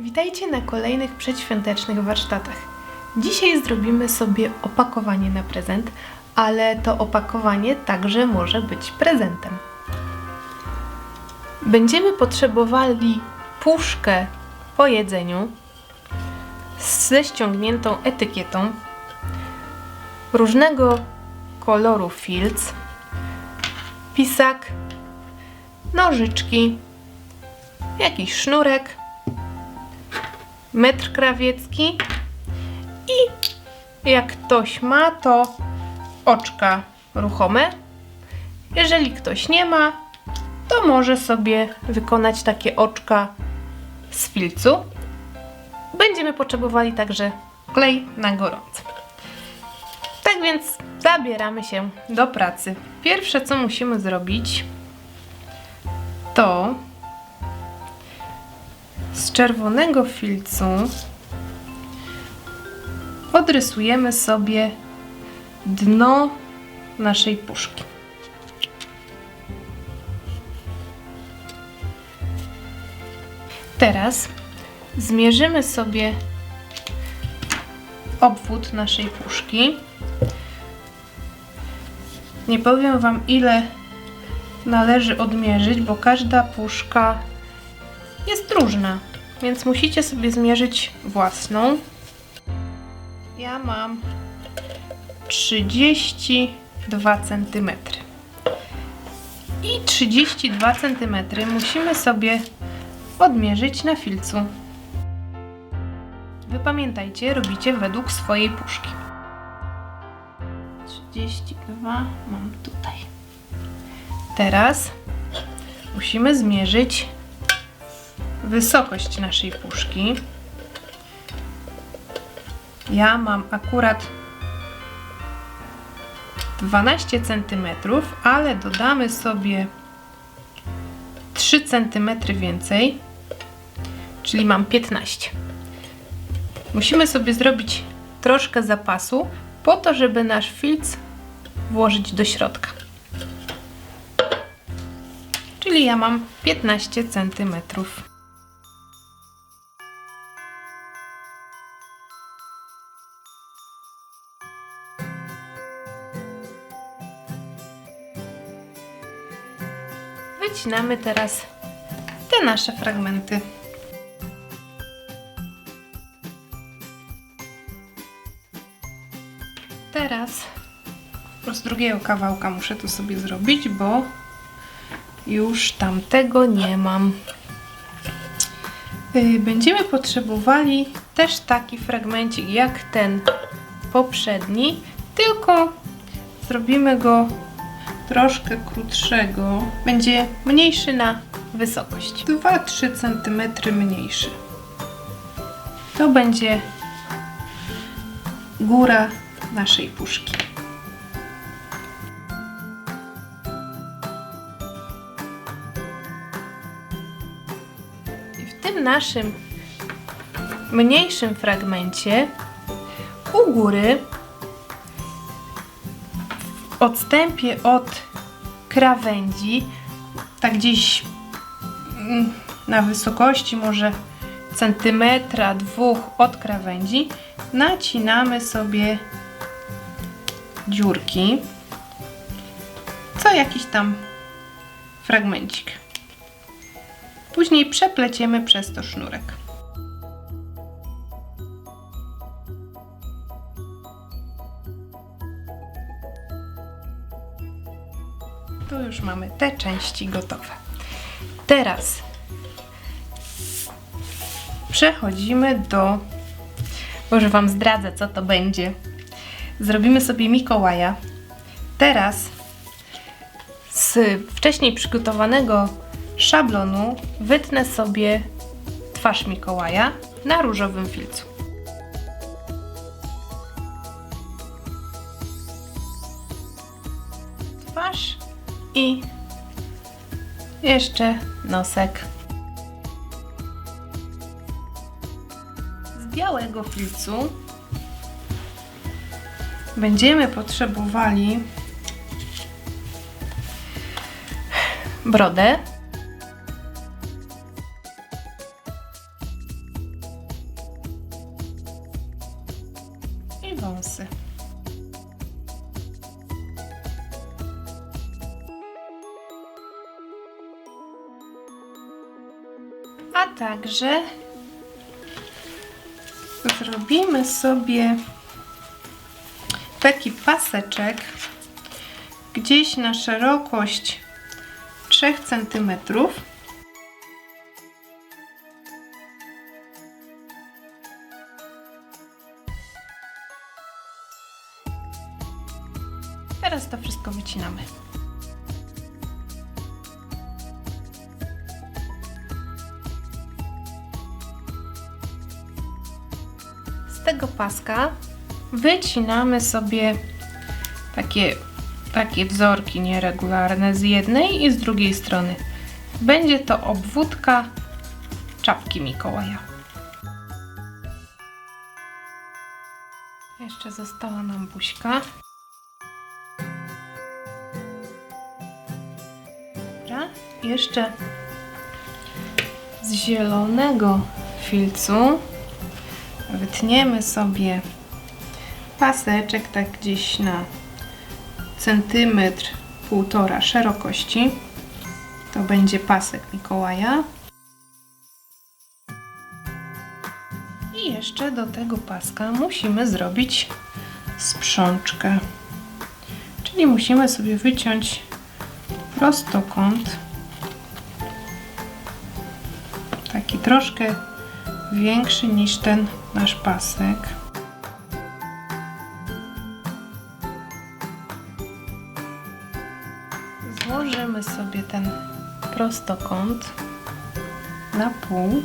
Witajcie na kolejnych przedświątecznych warsztatach. Dzisiaj zrobimy sobie opakowanie na prezent, ale to opakowanie także może być prezentem. Będziemy potrzebowali puszkę po jedzeniu ze ściągniętą etykietą, różnego koloru filc, pisak, nożyczki, jakiś sznurek, metr krawiecki i jak ktoś ma, to oczka ruchome. Jeżeli ktoś nie ma, to może sobie wykonać takie oczka z filcu. Będziemy potrzebowali także klej na gorąco. Tak więc zabieramy się do pracy. Pierwsze co musimy zrobić to z czerwonego filcu odrysujemy sobie dno naszej puszki. Teraz zmierzymy sobie obwód naszej puszki. Nie powiem Wam ile należy odmierzyć, bo każda puszka jest różna, więc musicie sobie zmierzyć własną. Ja mam 32 cm. I 32 cm musimy sobie odmierzyć na filcu. Wy pamiętajcie, robicie według swojej puszki. 32 mam tutaj. Teraz musimy zmierzyć wysokość naszej puszki. Ja mam akurat 12 cm, ale dodamy sobie 3 cm więcej, czyli mam 15. Musimy sobie zrobić troszkę zapasu, po to, żeby nasz filc włożyć do środka. Czyli ja mam 15 centymetrów. Wycinamy teraz te nasze fragmenty. Teraz z drugiego kawałka muszę to sobie zrobić, bo już tamtego nie mam. Yy, Będziemy potrzebowali też taki fragmencik jak ten poprzedni, tylko zrobimy go troszkę krótszego. Będzie mniejszy na wysokość. 2-3 cm mniejszy. To będzie góra naszej puszki. I w tym naszym mniejszym fragmencie u góry w odstępie od krawędzi, tak gdzieś mm, na wysokości może centymetra, dwóch od krawędzi, nacinamy sobie dziurki, co jakiś tam fragmencik. Później przepleciemy przez to sznurek. Już mamy te części gotowe. Teraz przechodzimy do. Może Wam zdradzę, co to będzie. Zrobimy sobie Mikołaja. Teraz z wcześniej przygotowanego szablonu wytnę sobie twarz Mikołaja na różowym filcu. I jeszcze nosek. Z białego filcu będziemy potrzebowali brodę, A także zrobimy sobie taki paseczek gdzieś na szerokość 3 cm. Teraz to wszystko wycinamy. Tego paska wycinamy sobie takie, takie wzorki nieregularne z jednej i z drugiej strony. Będzie to obwódka czapki Mikołaja. Jeszcze została nam buźka. Dobra, jeszcze z zielonego filcu wytniemy sobie paseczek tak gdzieś na centymetr, półtora szerokości. To będzie pasek Mikołaja. I jeszcze do tego paska musimy zrobić sprzączkę. Czyli musimy sobie wyciąć prostokąt. Taki troszkę większy niż ten nasz pasek. Złożymy sobie ten prostokąt na pół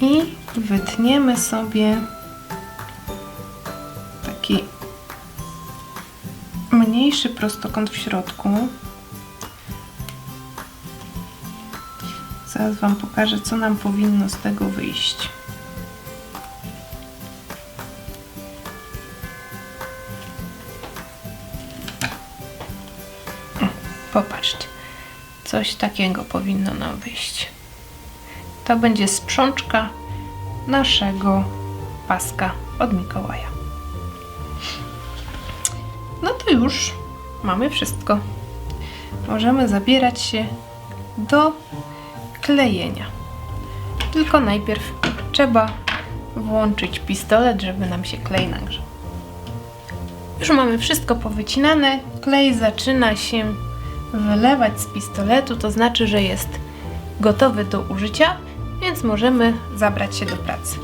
i wytniemy sobie taki mniejszy prostokąt w środku. Zaraz Wam pokażę, co nam powinno z tego wyjść. Popatrzcie, coś takiego powinno nam wyjść. To będzie sprzączka naszego paska od Mikołaja. No to już mamy wszystko. Możemy zabierać się do klejenia. Tylko najpierw trzeba włączyć pistolet, żeby nam się klej nagrzał. Już mamy wszystko powycinane. Klej zaczyna się wylewać z pistoletu, to znaczy, że jest gotowy do użycia, więc możemy zabrać się do pracy.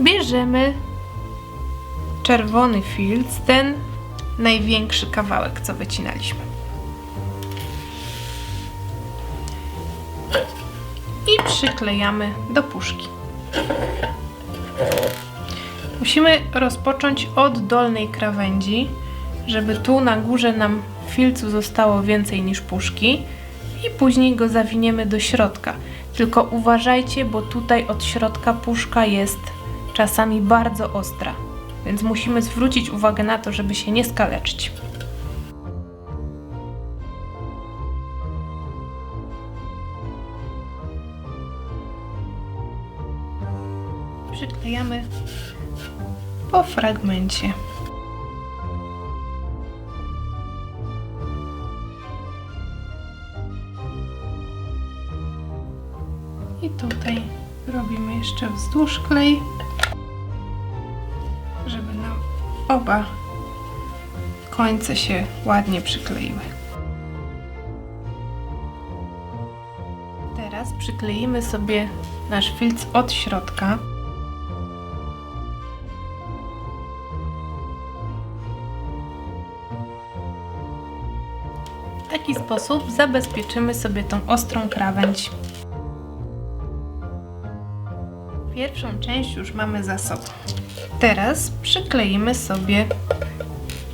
Bierzemy czerwony filc, ten największy kawałek, co wycinaliśmy. Przyklejamy do puszki. Musimy rozpocząć od dolnej krawędzi, żeby tu na górze nam filcu zostało więcej niż puszki i później go zawiniemy do środka. Tylko uważajcie, bo tutaj od środka puszka jest czasami bardzo ostra, więc musimy zwrócić uwagę na to, żeby się nie skaleczyć. Przyklejamy po fragmencie. I tutaj robimy jeszcze wzdłuż klej, żeby nam oba końce się ładnie przykleiły. Teraz przykleimy sobie nasz filc od środka. Taki sposób zabezpieczymy sobie tą ostrą krawędź. Pierwszą część już mamy za sobą. Teraz przykleimy sobie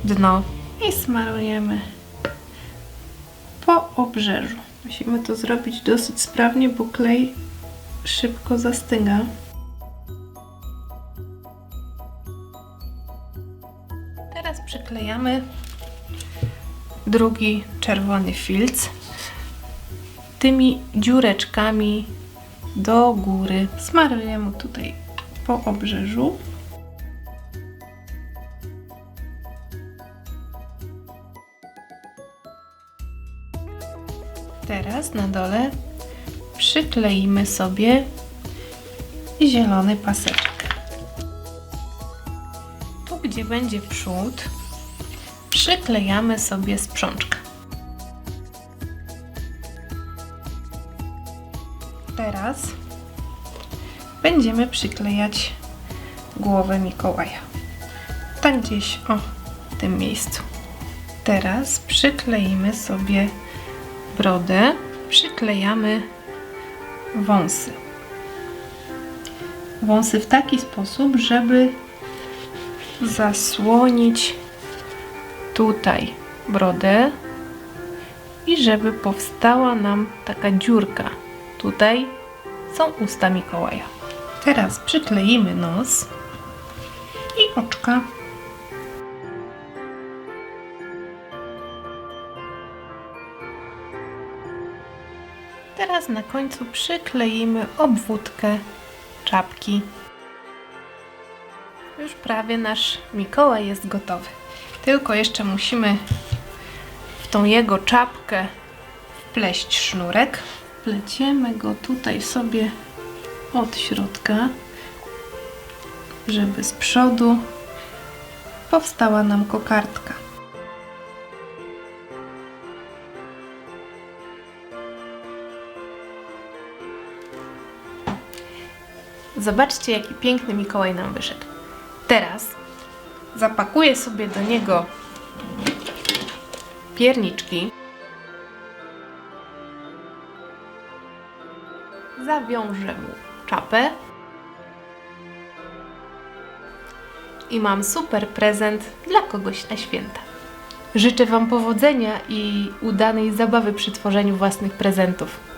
dno i smarujemy po obrzeżu. Musimy to zrobić dosyć sprawnie, bo klej szybko zastyga. Teraz przyklejamy drugi czerwony filc tymi dziureczkami do góry. Smarujemy tutaj po obrzeżu. Teraz na dole przykleimy sobie zielony paseczek. Tu, gdzie będzie przód, przyklejamy sobie sprzączkę. Teraz będziemy przyklejać głowę Mikołaja. Tak gdzieś, o, w tym miejscu. Teraz przykleimy sobie brodę, przyklejamy wąsy. Wąsy w taki sposób, żeby zasłonić tutaj brodę i żeby powstała nam taka dziurka. Tutaj są usta Mikołaja. Teraz przykleimy nos i oczka. Teraz na końcu przykleimy obwódkę czapki. Już prawie nasz Mikołaj jest gotowy. Tylko jeszcze musimy w tą jego czapkę wpleść sznurek. Pleciemy go tutaj sobie od środka, żeby z przodu powstała nam kokardka. Zobaczcie, jaki piękny Mikołaj nam wyszedł. Teraz zapakuję sobie do niego pierniczki. Zawiążę mu czapę. I mam super prezent dla kogoś na święta. Życzę Wam powodzenia i udanej zabawy przy tworzeniu własnych prezentów.